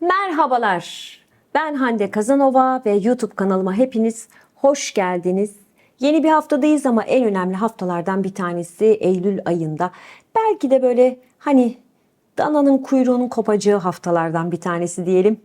Merhabalar. Ben Hande Kazanova ve YouTube kanalıma hepiniz hoş geldiniz. Yeni bir haftadayız ama en önemli haftalardan bir tanesi Eylül ayında. Belki de böyle hani dananın kuyruğunun kopacağı haftalardan bir tanesi diyelim.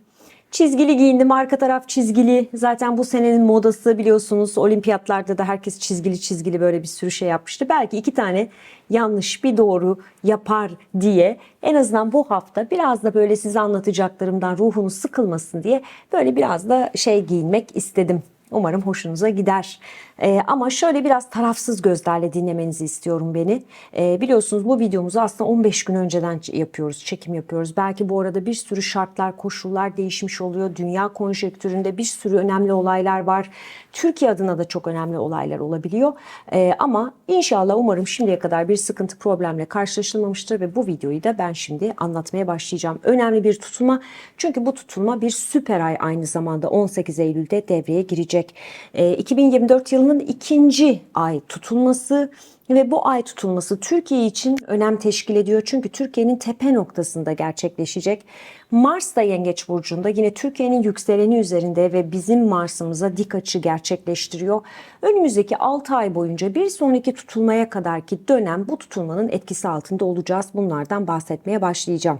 Çizgili giyindim. Arka taraf çizgili. Zaten bu senenin modası biliyorsunuz. Olimpiyatlarda da herkes çizgili çizgili böyle bir sürü şey yapmıştı. Belki iki tane yanlış bir doğru yapar diye en azından bu hafta biraz da böyle size anlatacaklarımdan ruhunuz sıkılmasın diye böyle biraz da şey giyinmek istedim. Umarım hoşunuza gider. Ee, ama şöyle biraz tarafsız gözlerle dinlemenizi istiyorum beni. Ee, biliyorsunuz bu videomuzu aslında 15 gün önceden yapıyoruz, çekim yapıyoruz. Belki bu arada bir sürü şartlar, koşullar değişmiş oluyor. Dünya konjektüründe bir sürü önemli olaylar var. Türkiye adına da çok önemli olaylar olabiliyor. Ee, ama inşallah umarım şimdiye kadar bir sıkıntı problemle karşılaşılmamıştır ve bu videoyu da ben şimdi anlatmaya başlayacağım. Önemli bir tutulma çünkü bu tutulma bir süper ay aynı zamanda 18 Eylül'de devreye girecek. Ee, 2024 yılının ikinci ay tutulması ve bu ay tutulması Türkiye için önem teşkil ediyor. Çünkü Türkiye'nin tepe noktasında gerçekleşecek. Mars da Yengeç Burcu'nda yine Türkiye'nin yükseleni üzerinde ve bizim Mars'ımıza dik açı gerçekleştiriyor. Önümüzdeki 6 ay boyunca bir sonraki tutulmaya kadarki dönem bu tutulmanın etkisi altında olacağız. Bunlardan bahsetmeye başlayacağım.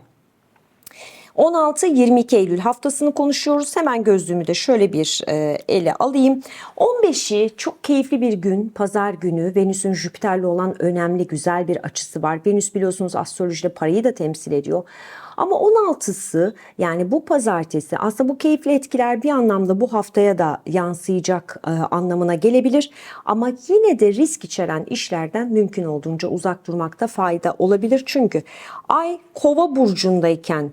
16-22 Eylül haftasını konuşuyoruz. Hemen gözlüğümü de şöyle bir e, ele alayım. 15'i çok keyifli bir gün, pazar günü. Venüs'ün Jüpiter'le olan önemli güzel bir açısı var. Venüs biliyorsunuz astrolojide parayı da temsil ediyor. Ama 16'sı yani bu pazartesi aslında bu keyifli etkiler bir anlamda bu haftaya da yansıyacak e, anlamına gelebilir. Ama yine de risk içeren işlerden mümkün olduğunca uzak durmakta fayda olabilir. Çünkü ay kova burcundayken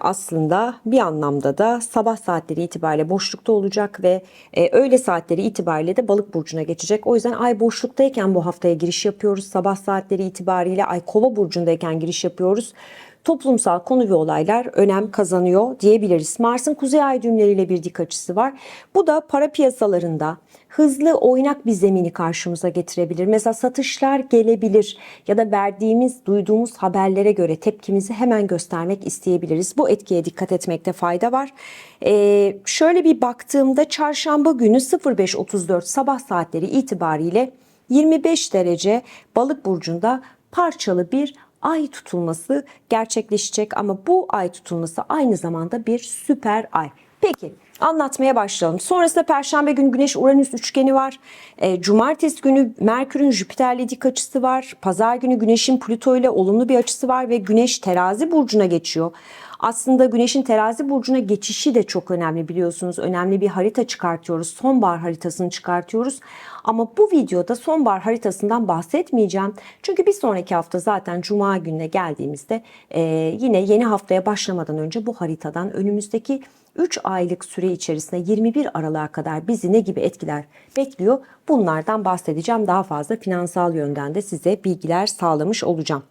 aslında bir anlamda da sabah saatleri itibariyle boşlukta olacak ve e, öğle saatleri itibariyle de balık burcuna geçecek. O yüzden ay boşluktayken bu haftaya giriş yapıyoruz. Sabah saatleri itibariyle ay kova burcundayken giriş yapıyoruz. Toplumsal konu ve olaylar önem kazanıyor diyebiliriz. Mars'ın kuzey ay düğümleriyle bir dik açısı var. Bu da para piyasalarında hızlı oynak bir zemini karşımıza getirebilir. Mesela satışlar gelebilir ya da verdiğimiz, duyduğumuz haberlere göre tepkimizi hemen göstermek isteyebiliriz. Bu etkiye dikkat etmekte fayda var. Ee, şöyle bir baktığımda çarşamba günü 05.34 sabah saatleri itibariyle 25 derece balık burcunda parçalı bir ay tutulması gerçekleşecek ama bu ay tutulması aynı zamanda bir süper ay. Peki anlatmaya başlayalım. Sonrasında Perşembe günü Güneş Uranüs üçgeni var. E, Cumartesi günü Merkür'ün Jüpiter'le dik açısı var. Pazar günü Güneş'in Plüto ile olumlu bir açısı var ve Güneş Terazi burcuna geçiyor. Aslında Güneş'in terazi burcuna geçişi de çok önemli biliyorsunuz. Önemli bir harita çıkartıyoruz. Sonbahar haritasını çıkartıyoruz. Ama bu videoda sonbahar haritasından bahsetmeyeceğim. Çünkü bir sonraki hafta zaten Cuma gününe geldiğimizde e, yine yeni haftaya başlamadan önce bu haritadan önümüzdeki 3 aylık süre içerisinde 21 Aralık'a kadar bizi ne gibi etkiler bekliyor? Bunlardan bahsedeceğim. Daha fazla finansal yönden de size bilgiler sağlamış olacağım.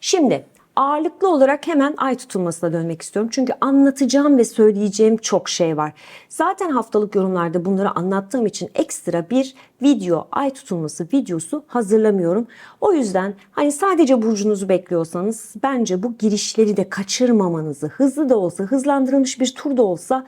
Şimdi ağırlıklı olarak hemen ay tutulmasına dönmek istiyorum. Çünkü anlatacağım ve söyleyeceğim çok şey var. Zaten haftalık yorumlarda bunları anlattığım için ekstra bir video, ay tutulması videosu hazırlamıyorum. O yüzden hani sadece burcunuzu bekliyorsanız bence bu girişleri de kaçırmamanızı, hızlı da olsa, hızlandırılmış bir tur da olsa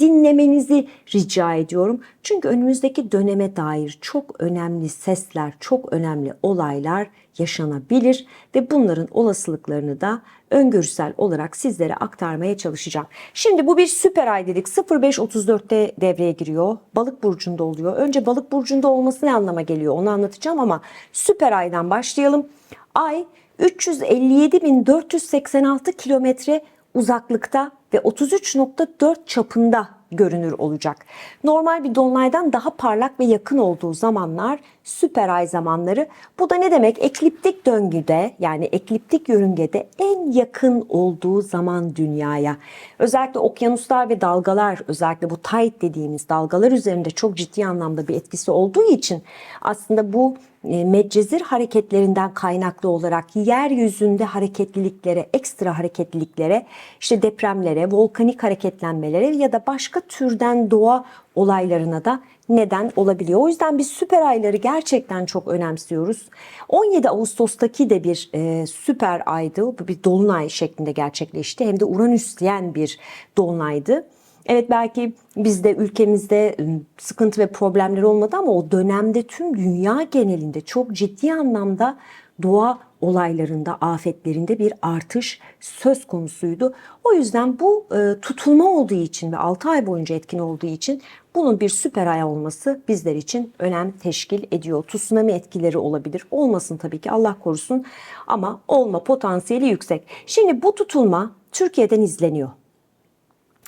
dinlemenizi rica ediyorum. Çünkü önümüzdeki döneme dair çok önemli sesler, çok önemli olaylar yaşanabilir ve bunların olasılıklarını da öngörüsel olarak sizlere aktarmaya çalışacağım. Şimdi bu bir süper ay dedik. 05.34'te devreye giriyor. Balık burcunda oluyor. Önce balık burcunda olması ne anlama geliyor onu anlatacağım ama süper aydan başlayalım. Ay 357.486 kilometre uzaklıkta ve 33.4 çapında görünür olacak. Normal bir dolunaydan daha parlak ve yakın olduğu zamanlar süper ay zamanları. Bu da ne demek? Ekliptik döngüde yani ekliptik yörüngede en yakın olduğu zaman dünyaya. Özellikle okyanuslar ve dalgalar özellikle bu tide dediğimiz dalgalar üzerinde çok ciddi anlamda bir etkisi olduğu için aslında bu Medcezir hareketlerinden kaynaklı olarak yeryüzünde hareketliliklere, ekstra hareketliliklere, işte depremlere, volkanik hareketlenmelere ya da başka türden doğa olaylarına da neden olabiliyor. O yüzden biz süper ayları gerçekten çok önemsiyoruz. 17 Ağustos'taki de bir e, süper aydı. Bu bir dolunay şeklinde gerçekleşti. Hem de Uranüsleyen bir dolunaydı. Evet belki bizde ülkemizde sıkıntı ve problemler olmadı ama o dönemde tüm dünya genelinde çok ciddi anlamda doğa olaylarında, afetlerinde bir artış söz konusuydu. O yüzden bu e, tutulma olduğu için ve 6 ay boyunca etkin olduğu için bunun bir süper ay olması bizler için önem teşkil ediyor. Tsunami etkileri olabilir. Olmasın tabii ki Allah korusun ama olma potansiyeli yüksek. Şimdi bu tutulma Türkiye'den izleniyor.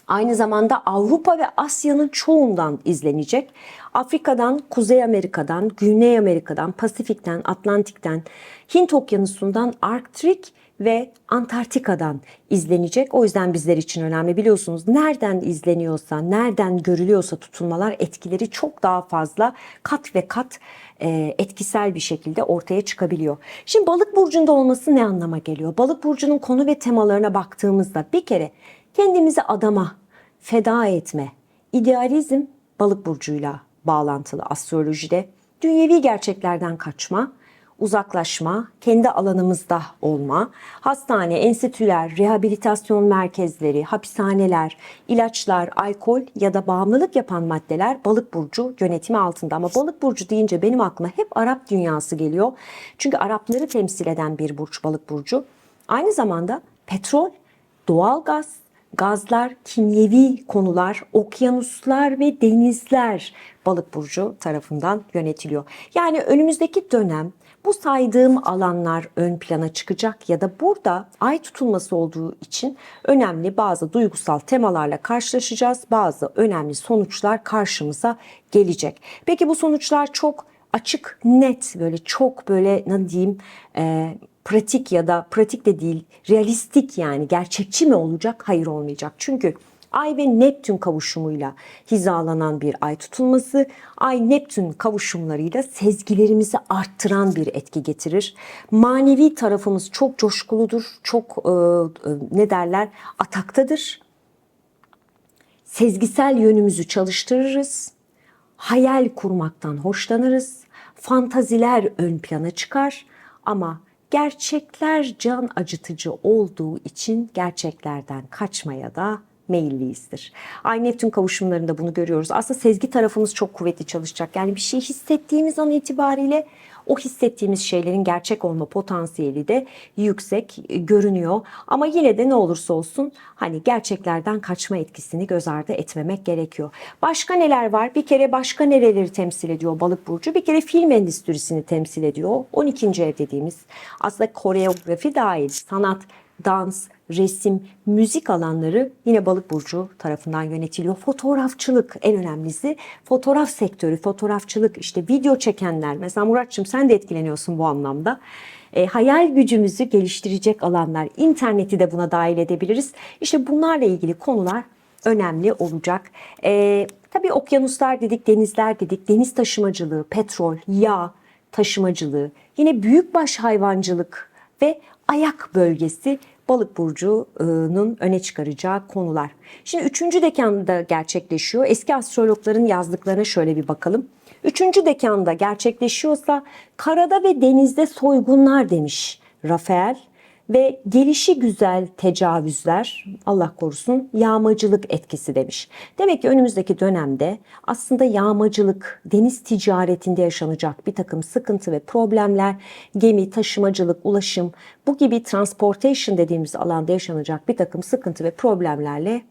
Aynı zamanda Avrupa ve Asya'nın çoğundan izlenecek. Afrika'dan, Kuzey Amerika'dan, Güney Amerika'dan, Pasifik'ten, Atlantik'ten, Hint Okyanusu'ndan, Arktik ve Antarktika'dan izlenecek. O yüzden bizler için önemli biliyorsunuz. Nereden izleniyorsa, nereden görülüyorsa tutulmalar etkileri çok daha fazla kat ve kat e, etkisel bir şekilde ortaya çıkabiliyor. Şimdi balık burcunda olması ne anlama geliyor? Balık burcunun konu ve temalarına baktığımızda bir kere kendimizi adama, feda etme, idealizm balık burcuyla bağlantılı astrolojide. Dünyevi gerçeklerden kaçma, uzaklaşma, kendi alanımızda olma, hastane, enstitüler, rehabilitasyon merkezleri, hapishaneler, ilaçlar, alkol ya da bağımlılık yapan maddeler balık burcu yönetimi altında. Ama balık burcu deyince benim aklıma hep Arap dünyası geliyor. Çünkü Arapları temsil eden bir burç balık burcu. Aynı zamanda petrol, doğalgaz, gazlar, kimyevi konular, okyanuslar ve denizler balık burcu tarafından yönetiliyor. Yani önümüzdeki dönem bu saydığım alanlar ön plana çıkacak ya da burada ay tutulması olduğu için önemli bazı duygusal temalarla karşılaşacağız. Bazı önemli sonuçlar karşımıza gelecek. Peki bu sonuçlar çok açık, net böyle çok böyle ne diyeyim e, pratik ya da pratik de değil realistik yani gerçekçi mi olacak? Hayır olmayacak. Çünkü Ay ve Neptün kavuşumuyla hizalanan bir ay tutulması, Ay Neptün kavuşumlarıyla sezgilerimizi arttıran bir etki getirir. Manevi tarafımız çok coşkuludur, çok e, e, ne derler ataktadır. Sezgisel yönümüzü çalıştırırız. Hayal kurmaktan hoşlanırız. Fantaziler ön plana çıkar ama gerçekler can acıtıcı olduğu için gerçeklerden kaçmaya da meyilliyizdir. Ay Neptün kavuşumlarında bunu görüyoruz. Aslında sezgi tarafımız çok kuvvetli çalışacak. Yani bir şey hissettiğimiz an itibariyle o hissettiğimiz şeylerin gerçek olma potansiyeli de yüksek e, görünüyor. Ama yine de ne olursa olsun hani gerçeklerden kaçma etkisini göz ardı etmemek gerekiyor. Başka neler var? Bir kere başka nereleri temsil ediyor balık burcu? Bir kere film endüstrisini temsil ediyor. 12. ev dediğimiz aslında koreografi dahil sanat, dans, resim, müzik alanları yine balık burcu tarafından yönetiliyor. Fotoğrafçılık en önemlisi. Fotoğraf sektörü, fotoğrafçılık işte video çekenler. Mesela Muratçım sen de etkileniyorsun bu anlamda. E, hayal gücümüzü geliştirecek alanlar. interneti de buna dahil edebiliriz. İşte bunlarla ilgili konular önemli olacak. E, tabii okyanuslar dedik, denizler dedik, deniz taşımacılığı, petrol, yağ taşımacılığı, yine büyükbaş hayvancılık ve ayak bölgesi balık burcunun öne çıkaracağı konular. Şimdi üçüncü dekanda gerçekleşiyor. Eski astrologların yazdıklarına şöyle bir bakalım. Üçüncü dekanda gerçekleşiyorsa karada ve denizde soygunlar demiş Rafael ve gelişi güzel tecavüzler Allah korusun yağmacılık etkisi demiş. Demek ki önümüzdeki dönemde aslında yağmacılık, deniz ticaretinde yaşanacak bir takım sıkıntı ve problemler, gemi, taşımacılık, ulaşım bu gibi transportation dediğimiz alanda yaşanacak bir takım sıkıntı ve problemlerle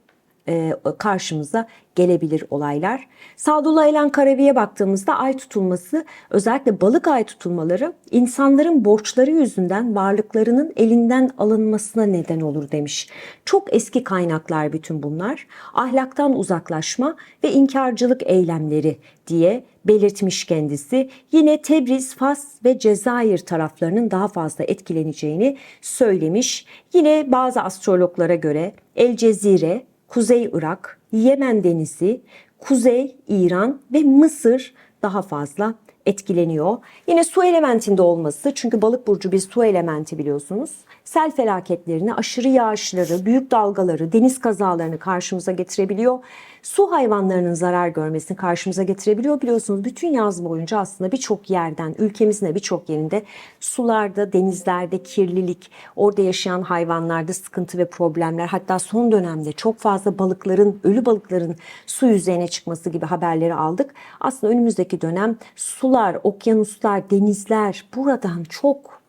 e, karşımıza gelebilir olaylar. Sadullah Elen Karavi'ye baktığımızda ay tutulması özellikle balık ay tutulmaları insanların borçları yüzünden varlıklarının elinden alınmasına neden olur demiş. Çok eski kaynaklar bütün bunlar. Ahlaktan uzaklaşma ve inkarcılık eylemleri diye belirtmiş kendisi. Yine Tebriz, Fas ve Cezayir taraflarının daha fazla etkileneceğini söylemiş. Yine bazı astrologlara göre El Cezire, Kuzey Irak, Yemen Denizi, Kuzey İran ve Mısır daha fazla etkileniyor. Yine su elementinde olması çünkü balık burcu bir su elementi biliyorsunuz. Sel felaketlerini, aşırı yağışları, büyük dalgaları, deniz kazalarını karşımıza getirebiliyor. Su hayvanlarının zarar görmesini karşımıza getirebiliyor. Biliyorsunuz bütün yaz boyunca aslında birçok yerden, ülkemizin birçok yerinde sularda, denizlerde kirlilik, orada yaşayan hayvanlarda sıkıntı ve problemler. Hatta son dönemde çok fazla balıkların, ölü balıkların su yüzeyine çıkması gibi haberleri aldık. Aslında önümüzdeki dönem sular, okyanuslar, denizler buradan çok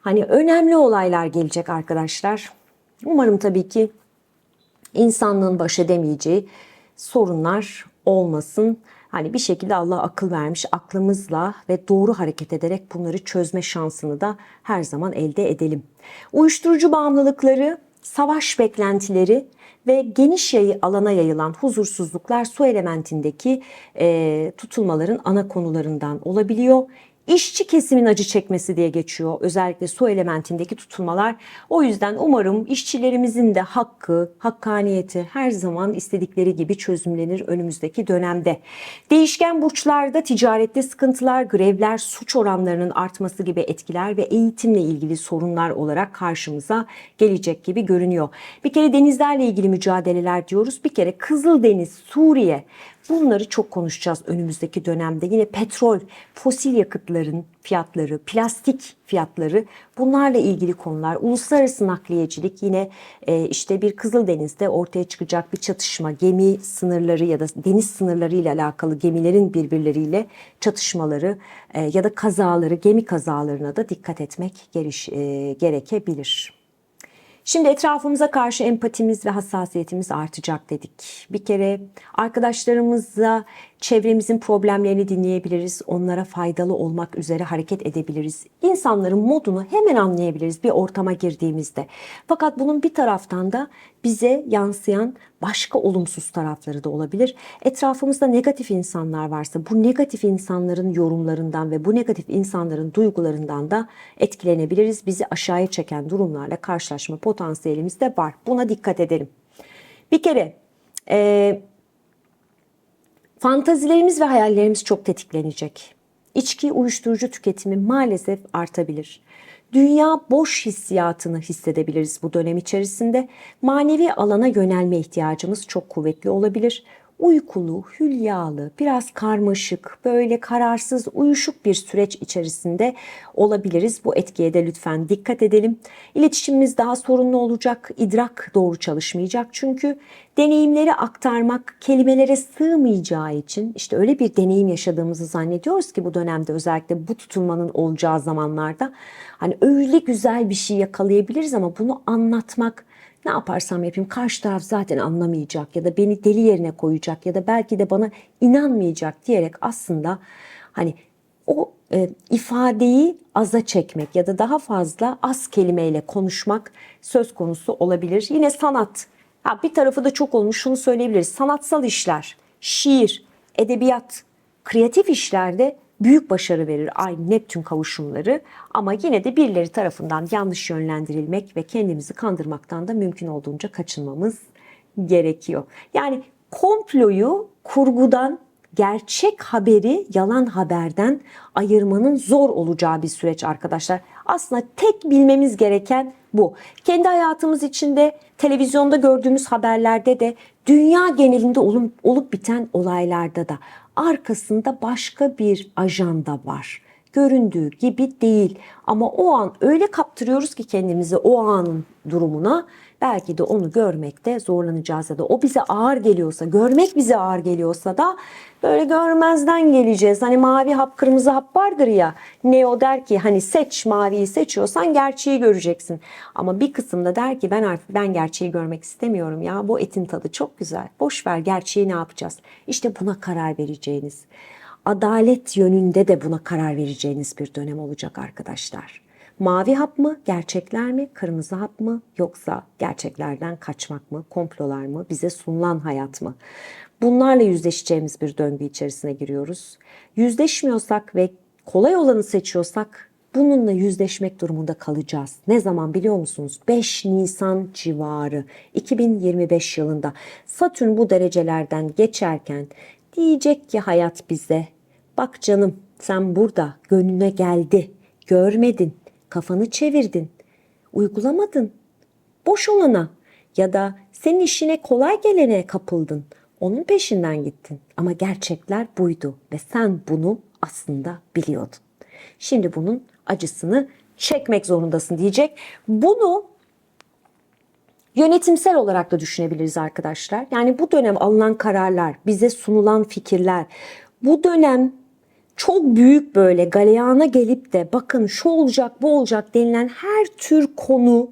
hani önemli olaylar gelecek arkadaşlar. Umarım tabii ki insanlığın baş edemeyeceği sorunlar olmasın. Hani bir şekilde Allah akıl vermiş aklımızla ve doğru hareket ederek bunları çözme şansını da her zaman elde edelim. Uyuşturucu bağımlılıkları, savaş beklentileri ve geniş yayı alana yayılan huzursuzluklar su elementindeki e, tutulmaların ana konularından olabiliyor. İşçi kesimin acı çekmesi diye geçiyor. Özellikle su elementindeki tutulmalar. O yüzden umarım işçilerimizin de hakkı, hakkaniyeti her zaman istedikleri gibi çözümlenir önümüzdeki dönemde. Değişken burçlarda ticarette sıkıntılar, grevler, suç oranlarının artması gibi etkiler ve eğitimle ilgili sorunlar olarak karşımıza gelecek gibi görünüyor. Bir kere denizlerle ilgili mücadeleler diyoruz. Bir kere Kızıldeniz, Suriye, Bunları çok konuşacağız önümüzdeki dönemde. Yine petrol, fosil yakıtların fiyatları, plastik fiyatları bunlarla ilgili konular. Uluslararası nakliyecilik yine e, işte bir Kızıldeniz'de ortaya çıkacak bir çatışma, gemi sınırları ya da deniz sınırları ile alakalı gemilerin birbirleriyle çatışmaları e, ya da kazaları, gemi kazalarına da dikkat etmek geriş, e, gerekebilir. Şimdi etrafımıza karşı empatimiz ve hassasiyetimiz artacak dedik. Bir kere arkadaşlarımızla çevremizin problemlerini dinleyebiliriz. Onlara faydalı olmak üzere hareket edebiliriz. İnsanların modunu hemen anlayabiliriz bir ortama girdiğimizde. Fakat bunun bir taraftan da bize yansıyan başka olumsuz tarafları da olabilir. Etrafımızda negatif insanlar varsa bu negatif insanların yorumlarından ve bu negatif insanların duygularından da etkilenebiliriz. Bizi aşağıya çeken durumlarla karşılaşma potansiyelimiz de var. Buna dikkat edelim. Bir kere e, fantazilerimiz ve hayallerimiz çok tetiklenecek. İçki, uyuşturucu tüketimi maalesef artabilir. Dünya boş hissiyatını hissedebiliriz bu dönem içerisinde. Manevi alana yönelme ihtiyacımız çok kuvvetli olabilir uykulu, hülyalı, biraz karmaşık, böyle kararsız, uyuşuk bir süreç içerisinde olabiliriz. Bu etkiye de lütfen dikkat edelim. İletişimimiz daha sorunlu olacak, idrak doğru çalışmayacak çünkü deneyimleri aktarmak kelimelere sığmayacağı için işte öyle bir deneyim yaşadığımızı zannediyoruz ki bu dönemde özellikle bu tutulmanın olacağı zamanlarda hani öyle güzel bir şey yakalayabiliriz ama bunu anlatmak ne yaparsam yapayım karşı taraf zaten anlamayacak ya da beni deli yerine koyacak ya da belki de bana inanmayacak diyerek aslında hani o e, ifadeyi aza çekmek ya da daha fazla az kelimeyle konuşmak söz konusu olabilir. Yine sanat. Ha, bir tarafı da çok olmuş şunu söyleyebiliriz. Sanatsal işler, şiir, edebiyat, kreatif işlerde büyük başarı verir Ay Neptün kavuşumları ama yine de birileri tarafından yanlış yönlendirilmek ve kendimizi kandırmaktan da mümkün olduğunca kaçınmamız gerekiyor. Yani komployu kurgudan gerçek haberi yalan haberden ayırmanın zor olacağı bir süreç arkadaşlar. Aslında tek bilmemiz gereken bu. Kendi hayatımız içinde televizyonda gördüğümüz haberlerde de dünya genelinde olup, olup biten olaylarda da arkasında başka bir ajanda var. Göründüğü gibi değil ama o an öyle kaptırıyoruz ki kendimizi o anın durumuna belki de onu görmekte zorlanacağız ya da o bize ağır geliyorsa, görmek bize ağır geliyorsa da böyle görmezden geleceğiz. Hani mavi hap, kırmızı hap vardır ya. Neo der ki hani seç maviyi seçiyorsan gerçeği göreceksin. Ama bir kısımda der ki ben ben gerçeği görmek istemiyorum ya. Bu etin tadı çok güzel. Boş ver gerçeği ne yapacağız? İşte buna karar vereceğiniz. Adalet yönünde de buna karar vereceğiniz bir dönem olacak arkadaşlar. Mavi hap mı, gerçekler mi, kırmızı hap mı yoksa gerçeklerden kaçmak mı, komplolar mı, bize sunulan hayat mı? Bunlarla yüzleşeceğimiz bir döngü içerisine giriyoruz. Yüzleşmiyorsak ve kolay olanı seçiyorsak bununla yüzleşmek durumunda kalacağız. Ne zaman biliyor musunuz? 5 Nisan civarı 2025 yılında Satürn bu derecelerden geçerken diyecek ki hayat bize Bak canım sen burada gönlüne geldi. Görmedin. Kafanı çevirdin. Uygulamadın. Boş olana ya da senin işine kolay gelene kapıldın. Onun peşinden gittin. Ama gerçekler buydu ve sen bunu aslında biliyordun. Şimdi bunun acısını çekmek zorundasın diyecek. Bunu yönetimsel olarak da düşünebiliriz arkadaşlar. Yani bu dönem alınan kararlar, bize sunulan fikirler, bu dönem çok büyük böyle galeyana gelip de bakın şu olacak bu olacak denilen her tür konu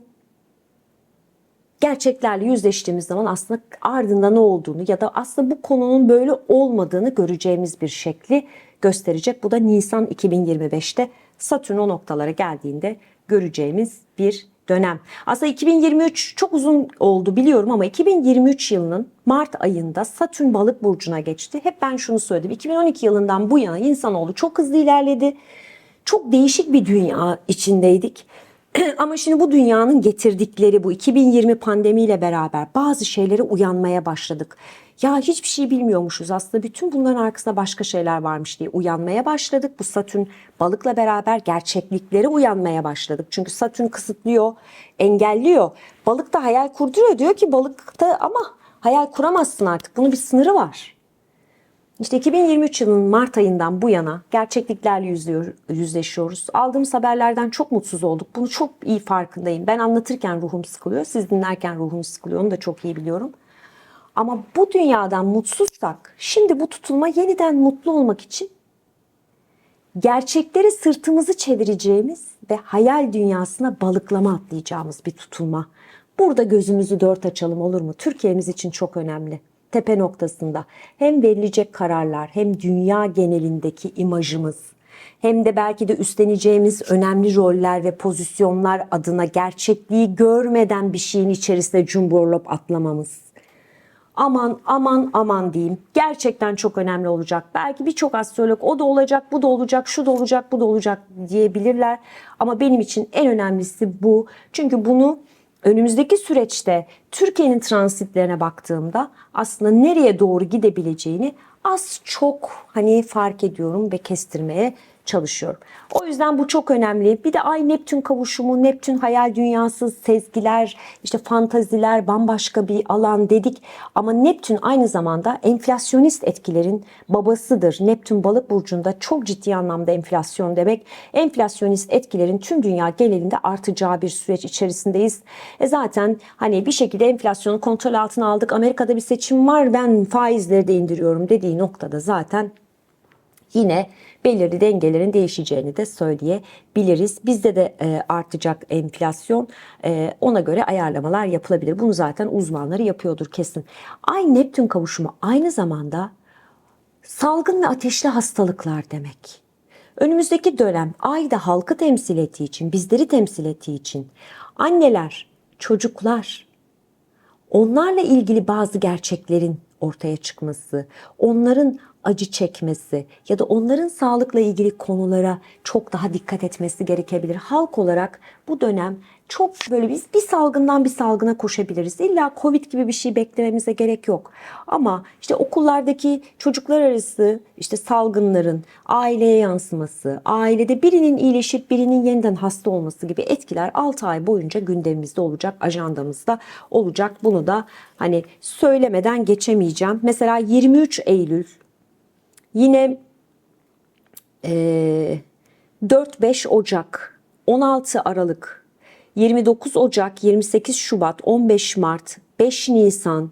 gerçeklerle yüzleştiğimiz zaman aslında ardında ne olduğunu ya da aslında bu konunun böyle olmadığını göreceğimiz bir şekli gösterecek. Bu da Nisan 2025'te Satürn o noktalara geldiğinde göreceğimiz bir dönem. Aslında 2023 çok uzun oldu biliyorum ama 2023 yılının Mart ayında Satürn balık burcuna geçti. Hep ben şunu söyledim. 2012 yılından bu yana insanoğlu çok hızlı ilerledi. Çok değişik bir dünya içindeydik. Ama şimdi bu dünyanın getirdikleri bu 2020 pandemiyle beraber bazı şeylere uyanmaya başladık. Ya hiçbir şey bilmiyormuşuz aslında bütün bunların arkasında başka şeyler varmış diye uyanmaya başladık. Bu Satürn balıkla beraber gerçekliklere uyanmaya başladık. Çünkü Satürn kısıtlıyor, engelliyor. Balık da hayal kurduruyor. Diyor ki balıkta ama hayal kuramazsın artık. Bunun bir sınırı var. İşte 2023 yılının Mart ayından bu yana gerçekliklerle yüzlüyor- yüzleşiyoruz. Aldığımız haberlerden çok mutsuz olduk. Bunu çok iyi farkındayım. Ben anlatırken ruhum sıkılıyor. Siz dinlerken ruhum sıkılıyor. Onu da çok iyi biliyorum. Ama bu dünyadan mutsuzsak şimdi bu tutulma yeniden mutlu olmak için gerçeklere sırtımızı çevireceğimiz ve hayal dünyasına balıklama atlayacağımız bir tutulma. Burada gözümüzü dört açalım olur mu? Türkiye'miz için çok önemli. Tepe noktasında hem verilecek kararlar hem dünya genelindeki imajımız hem de belki de üstleneceğimiz önemli roller ve pozisyonlar adına gerçekliği görmeden bir şeyin içerisine cumburlop atlamamız aman aman aman diyeyim. Gerçekten çok önemli olacak. Belki birçok astrolog o da olacak, bu da olacak, şu da olacak, bu da olacak diyebilirler. Ama benim için en önemlisi bu. Çünkü bunu önümüzdeki süreçte Türkiye'nin transitlerine baktığımda aslında nereye doğru gidebileceğini az çok hani fark ediyorum ve kestirmeye çalışıyorum. O yüzden bu çok önemli. Bir de Ay Neptün kavuşumu, Neptün hayal dünyası, sezgiler, işte fantaziler bambaşka bir alan dedik. Ama Neptün aynı zamanda enflasyonist etkilerin babasıdır. Neptün balık burcunda çok ciddi anlamda enflasyon demek. Enflasyonist etkilerin tüm dünya genelinde artacağı bir süreç içerisindeyiz. E zaten hani bir şekilde enflasyonu kontrol altına aldık. Amerika'da bir seçim var ben faizleri de indiriyorum dediği noktada zaten yine belirli dengelerin değişeceğini de söyleyebiliriz. Bizde de e, artacak enflasyon e, ona göre ayarlamalar yapılabilir. Bunu zaten uzmanları yapıyordur kesin. Ay Neptün kavuşumu aynı zamanda salgın ve ateşli hastalıklar demek. Önümüzdeki dönem ayda halkı temsil ettiği için, bizleri temsil ettiği için anneler, çocuklar, onlarla ilgili bazı gerçeklerin ortaya çıkması, onların acı çekmesi ya da onların sağlıkla ilgili konulara çok daha dikkat etmesi gerekebilir. Halk olarak bu dönem çok böyle biz bir salgından bir salgına koşabiliriz. İlla Covid gibi bir şey beklememize gerek yok. Ama işte okullardaki çocuklar arası işte salgınların aileye yansıması, ailede birinin iyileşip birinin yeniden hasta olması gibi etkiler 6 ay boyunca gündemimizde olacak, ajandamızda olacak. Bunu da hani söylemeden geçemeyeceğim. Mesela 23 Eylül Yine e, 4-5 Ocak, 16 Aralık, 29 Ocak, 28 Şubat, 15 Mart, 5 Nisan,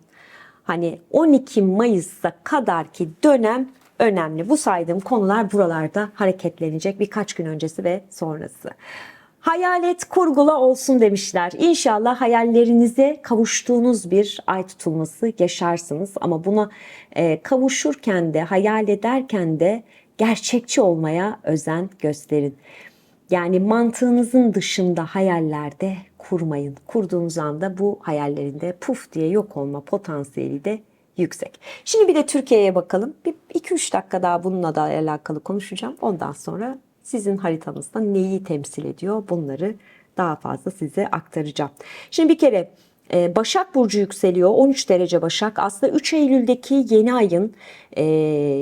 hani 12 Mayıs'a kadar ki dönem önemli. Bu saydığım konular buralarda hareketlenecek birkaç gün öncesi ve sonrası. Hayalet kurgula olsun demişler. İnşallah hayallerinize kavuştuğunuz bir ay tutulması yaşarsınız. Ama buna e, kavuşurken de hayal ederken de gerçekçi olmaya özen gösterin. Yani mantığınızın dışında hayallerde kurmayın. Kurduğunuz anda bu hayallerinde puf diye yok olma potansiyeli de yüksek. Şimdi bir de Türkiye'ye bakalım. Bir 2-3 dakika daha bununla da alakalı konuşacağım. Ondan sonra sizin haritanızda neyi temsil ediyor bunları daha fazla size aktaracağım. Şimdi bir kere Ee, Başak Burcu yükseliyor. 13 derece Başak. Aslında 3 Eylül'deki yeni ayın e,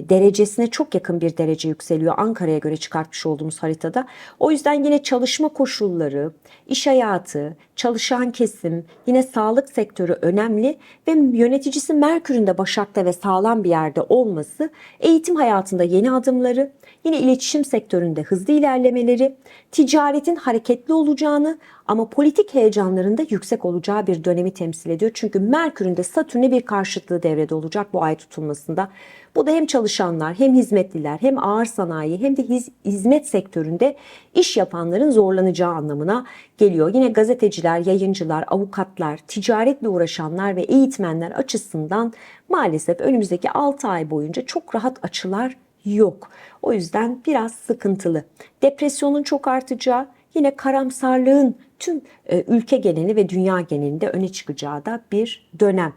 derecesine çok yakın bir derece yükseliyor. Ankara'ya göre çıkartmış olduğumuz haritada. O yüzden yine çalışma koşulları, iş hayatı, çalışan kesim, yine sağlık sektörü önemli ve yöneticisi Merkür'ün de Başak'ta ve sağlam bir yerde olması eğitim hayatında yeni adımları, yine iletişim sektöründe hızlı ilerlemeleri, ticaretin hareketli olacağını ama politik heyecanların da yüksek olacağı bir dönemi temsil ediyor. Çünkü Merkür'ün de Satürn'e bir karşıtlığı devrede olacak bu ay tutulmasında. Bu da hem çalışanlar hem hizmetliler hem ağır sanayi hem de hiz- hizmet sektöründe iş yapanların zorlanacağı anlamına geliyor. Yine gazeteciler, yayıncılar, avukatlar, ticaretle uğraşanlar ve eğitmenler açısından maalesef önümüzdeki 6 ay boyunca çok rahat açılar yok. O yüzden biraz sıkıntılı. Depresyonun çok artacağı, yine karamsarlığın tüm e, ülke geneli ve dünya genelinde öne çıkacağı da bir dönem.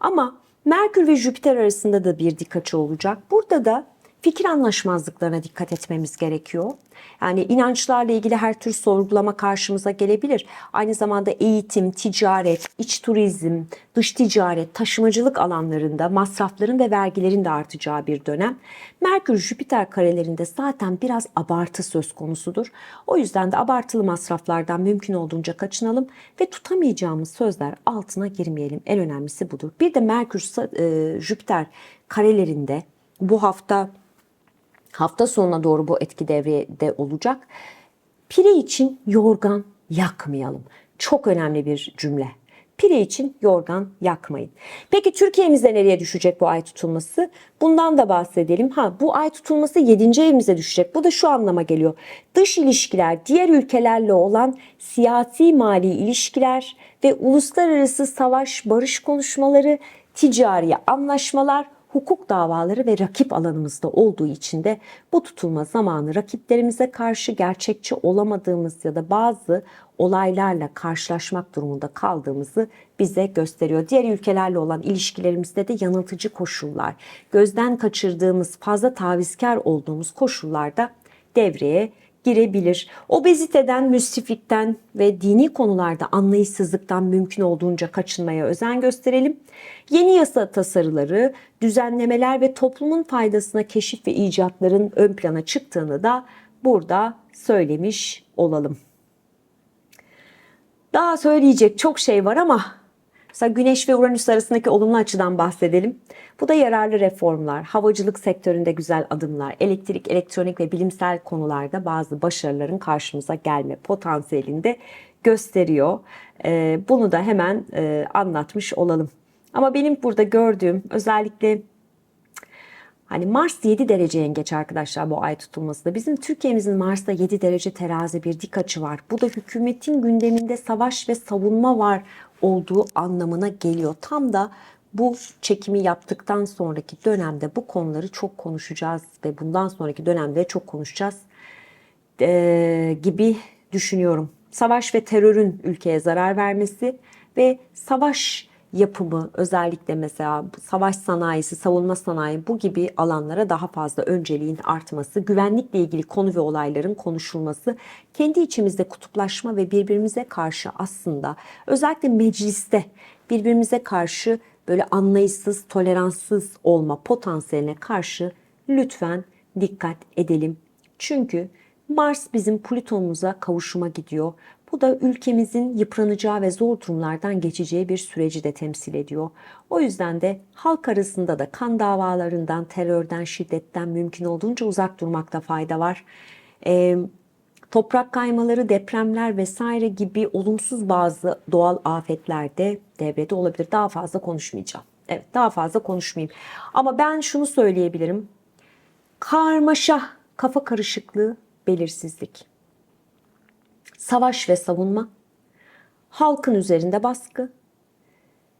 Ama Merkür ve Jüpiter arasında da bir dik açı olacak. Burada da fikir anlaşmazlıklarına dikkat etmemiz gerekiyor. Yani inançlarla ilgili her tür sorgulama karşımıza gelebilir. Aynı zamanda eğitim, ticaret, iç turizm, dış ticaret, taşımacılık alanlarında masrafların ve vergilerin de artacağı bir dönem. Merkür Jüpiter karelerinde zaten biraz abartı söz konusudur. O yüzden de abartılı masraflardan mümkün olduğunca kaçınalım ve tutamayacağımız sözler altına girmeyelim. En önemlisi budur. Bir de Merkür e, Jüpiter karelerinde bu hafta hafta sonuna doğru bu etki devrede olacak. Pire için yorgan yakmayalım. Çok önemli bir cümle. Pire için yorgan yakmayın. Peki Türkiye'mizde nereye düşecek bu ay tutulması? Bundan da bahsedelim. Ha bu ay tutulması 7. evimize düşecek. Bu da şu anlama geliyor. Dış ilişkiler, diğer ülkelerle olan siyasi mali ilişkiler ve uluslararası savaş barış konuşmaları, ticari anlaşmalar hukuk davaları ve rakip alanımızda olduğu için de bu tutulma zamanı rakiplerimize karşı gerçekçi olamadığımız ya da bazı olaylarla karşılaşmak durumunda kaldığımızı bize gösteriyor. Diğer ülkelerle olan ilişkilerimizde de yanıltıcı koşullar, gözden kaçırdığımız, fazla tavizkar olduğumuz koşullarda devreye girebilir. Obeziteden, müstifikten ve dini konularda anlayışsızlıktan mümkün olduğunca kaçınmaya özen gösterelim. Yeni yasa tasarıları, düzenlemeler ve toplumun faydasına keşif ve icatların ön plana çıktığını da burada söylemiş olalım. Daha söyleyecek çok şey var ama mesela Güneş ve Uranüs arasındaki olumlu açıdan bahsedelim. Bu da yararlı reformlar, havacılık sektöründe güzel adımlar, elektrik, elektronik ve bilimsel konularda bazı başarıların karşımıza gelme potansiyelini de gösteriyor. Ee, bunu da hemen e, anlatmış olalım. Ama benim burada gördüğüm özellikle Hani Mars 7 derece yengeç arkadaşlar bu ay tutulmasında. Bizim Türkiye'mizin Mars'ta 7 derece terazi bir dik açı var. Bu da hükümetin gündeminde savaş ve savunma var olduğu anlamına geliyor. Tam da bu çekimi yaptıktan sonraki dönemde bu konuları çok konuşacağız ve bundan sonraki dönemde çok konuşacağız ee, gibi düşünüyorum. Savaş ve terörün ülkeye zarar vermesi ve savaş yapımı özellikle mesela savaş sanayisi, savunma sanayi bu gibi alanlara daha fazla önceliğin artması, güvenlikle ilgili konu ve olayların konuşulması, kendi içimizde kutuplaşma ve birbirimize karşı aslında özellikle mecliste birbirimize karşı böyle anlayışsız, toleranssız olma potansiyeline karşı lütfen dikkat edelim. Çünkü Mars bizim Plüton'umuza kavuşuma gidiyor. Bu da ülkemizin yıpranacağı ve zor durumlardan geçeceği bir süreci de temsil ediyor. O yüzden de halk arasında da kan davalarından, terörden, şiddetten mümkün olduğunca uzak durmakta fayda var. Ee, toprak kaymaları, depremler vesaire gibi olumsuz bazı doğal afetler de devrede olabilir. Daha fazla konuşmayacağım. Evet daha fazla konuşmayayım. Ama ben şunu söyleyebilirim. Karmaşa, kafa karışıklığı, belirsizlik savaş ve savunma, halkın üzerinde baskı,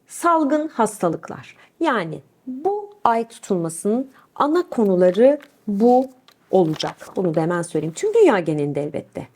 salgın hastalıklar. Yani bu ay tutulmasının ana konuları bu olacak. Bunu da hemen söyleyeyim. Tüm dünya genelinde elbette.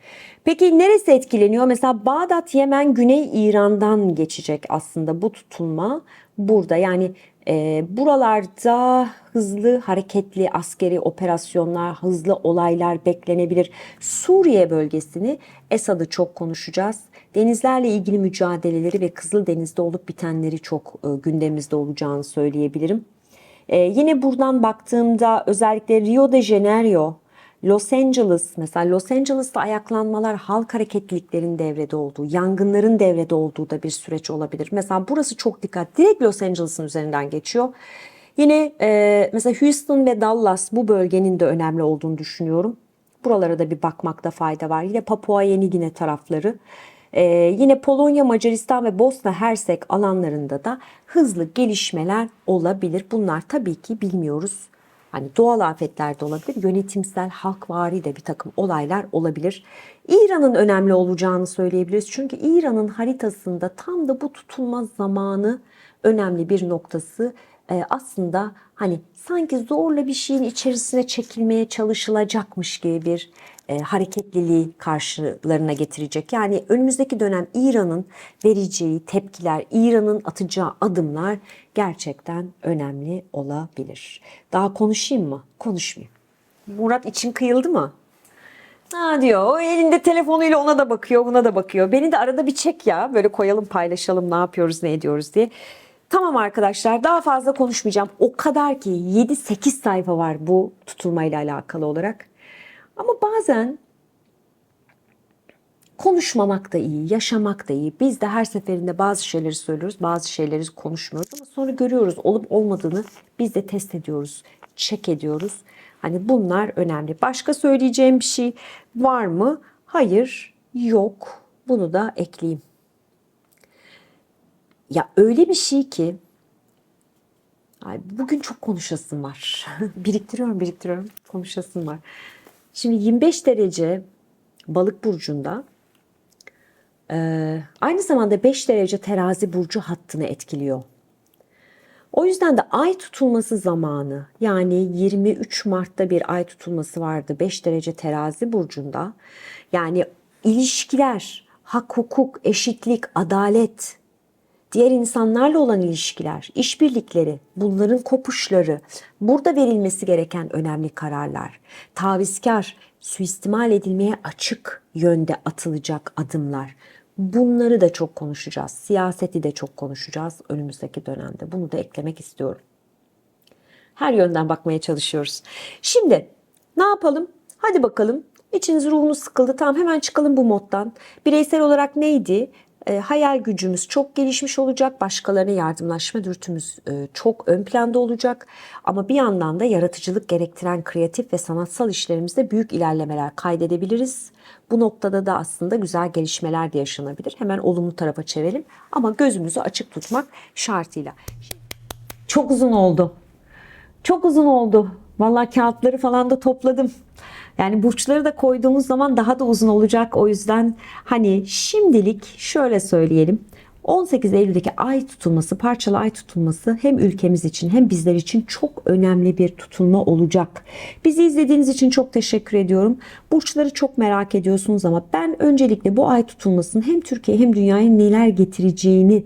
Peki neresi etkileniyor? Mesela Bağdat, Yemen, Güney İran'dan geçecek aslında bu tutulma burada. Yani e, buralarda hızlı hareketli askeri operasyonlar, hızlı olaylar beklenebilir. Suriye bölgesini Esad'ı çok konuşacağız. Denizlerle ilgili mücadeleleri ve Kızıldeniz'de olup bitenleri çok e, gündemimizde olacağını söyleyebilirim. E, yine buradan baktığımda özellikle Rio de Janeiro, Los Angeles mesela Los Angeles'ta ayaklanmalar halk hareketliliklerin devrede olduğu, yangınların devrede olduğu da bir süreç olabilir. Mesela burası çok dikkat. Direkt Los Angeles'ın üzerinden geçiyor. Yine e, mesela Houston ve Dallas bu bölgenin de önemli olduğunu düşünüyorum. Buralara da bir bakmakta fayda var. Yine Papua Yeni Gine tarafları. Ee, yine Polonya, Macaristan ve Bosna Hersek alanlarında da hızlı gelişmeler olabilir. Bunlar tabii ki bilmiyoruz. Hani doğal afetler de olabilir, yönetimsel, halkvari de bir takım olaylar olabilir. İran'ın önemli olacağını söyleyebiliriz. Çünkü İran'ın haritasında tam da bu tutulma zamanı önemli bir noktası. Ee, aslında hani sanki zorla bir şeyin içerisine çekilmeye çalışılacakmış gibi bir e, hareketliliği karşılarına getirecek. Yani önümüzdeki dönem İran'ın vereceği tepkiler, İran'ın atacağı adımlar gerçekten önemli olabilir. Daha konuşayım mı? Konuşmayayım. Murat için kıyıldı mı? Ha diyor o elinde telefonuyla ona da bakıyor buna da bakıyor. Beni de arada bir çek ya böyle koyalım paylaşalım ne yapıyoruz ne ediyoruz diye. Tamam arkadaşlar daha fazla konuşmayacağım. O kadar ki 7-8 sayfa var bu tutulmayla alakalı olarak. Ama bazen konuşmamak da iyi, yaşamak da iyi. Biz de her seferinde bazı şeyleri söylüyoruz, bazı şeyleri konuşmuyoruz ama sonra görüyoruz olup olmadığını biz de test ediyoruz, check ediyoruz. Hani bunlar önemli. Başka söyleyeceğim bir şey var mı? Hayır, yok. Bunu da ekleyeyim. Ya öyle bir şey ki ay bugün çok konuşasım var. biriktiriyorum, biriktiriyorum. Konuşasım var. Şimdi 25 derece balık burcunda e, aynı zamanda 5 derece terazi burcu hattını etkiliyor. O yüzden de ay tutulması zamanı yani 23 Mart'ta bir ay tutulması vardı 5 derece terazi burcunda. Yani ilişkiler, hak hukuk, eşitlik, adalet, diğer insanlarla olan ilişkiler, işbirlikleri, bunların kopuşları, burada verilmesi gereken önemli kararlar, tavizkar, suistimal edilmeye açık yönde atılacak adımlar. Bunları da çok konuşacağız. Siyaseti de çok konuşacağız önümüzdeki dönemde. Bunu da eklemek istiyorum. Her yönden bakmaya çalışıyoruz. Şimdi ne yapalım? Hadi bakalım. İçiniz ruhunuz sıkıldı. Tamam hemen çıkalım bu moddan. Bireysel olarak neydi? E, hayal gücümüz çok gelişmiş olacak. Başkalarına yardımlaşma dürtümüz e, çok ön planda olacak. Ama bir yandan da yaratıcılık gerektiren kreatif ve sanatsal işlerimizde büyük ilerlemeler kaydedebiliriz. Bu noktada da aslında güzel gelişmeler de yaşanabilir. Hemen olumlu tarafa çevirelim. Ama gözümüzü açık tutmak şartıyla. Çok uzun oldu. Çok uzun oldu. Vallahi kağıtları falan da topladım. Yani burçları da koyduğumuz zaman daha da uzun olacak. O yüzden hani şimdilik şöyle söyleyelim. 18 Eylül'deki ay tutulması, parçalı ay tutulması hem ülkemiz için hem bizler için çok önemli bir tutulma olacak. Bizi izlediğiniz için çok teşekkür ediyorum. Burçları çok merak ediyorsunuz ama ben öncelikle bu ay tutulmasının hem Türkiye hem dünyaya neler getireceğini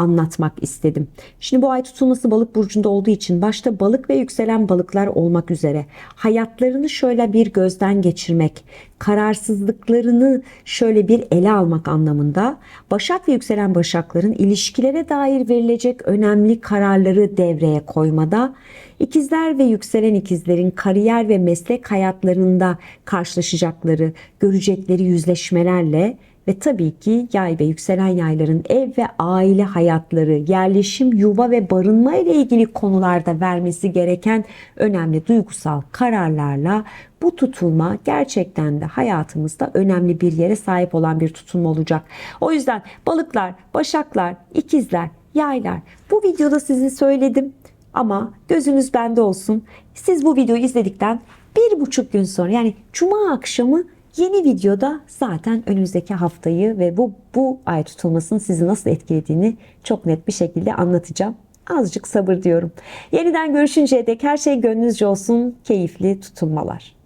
anlatmak istedim. Şimdi bu ay tutulması balık burcunda olduğu için başta balık ve yükselen balıklar olmak üzere hayatlarını şöyle bir gözden geçirmek, kararsızlıklarını şöyle bir ele almak anlamında Başak ve yükselen Başakların ilişkilere dair verilecek önemli kararları devreye koymada İkizler ve yükselen ikizlerin kariyer ve meslek hayatlarında karşılaşacakları, görecekleri yüzleşmelerle ve tabii ki yay ve yükselen yayların ev ve aile hayatları, yerleşim, yuva ve barınma ile ilgili konularda vermesi gereken önemli duygusal kararlarla bu tutulma gerçekten de hayatımızda önemli bir yere sahip olan bir tutulma olacak. O yüzden balıklar, başaklar, ikizler, yaylar bu videoda sizi söyledim ama gözünüz bende olsun. Siz bu videoyu izledikten bir buçuk gün sonra yani cuma akşamı Yeni videoda zaten önümüzdeki haftayı ve bu bu ay tutulmasının sizi nasıl etkilediğini çok net bir şekilde anlatacağım. Azıcık sabır diyorum. Yeniden görüşünceye dek her şey gönlünüzce olsun. Keyifli tutulmalar.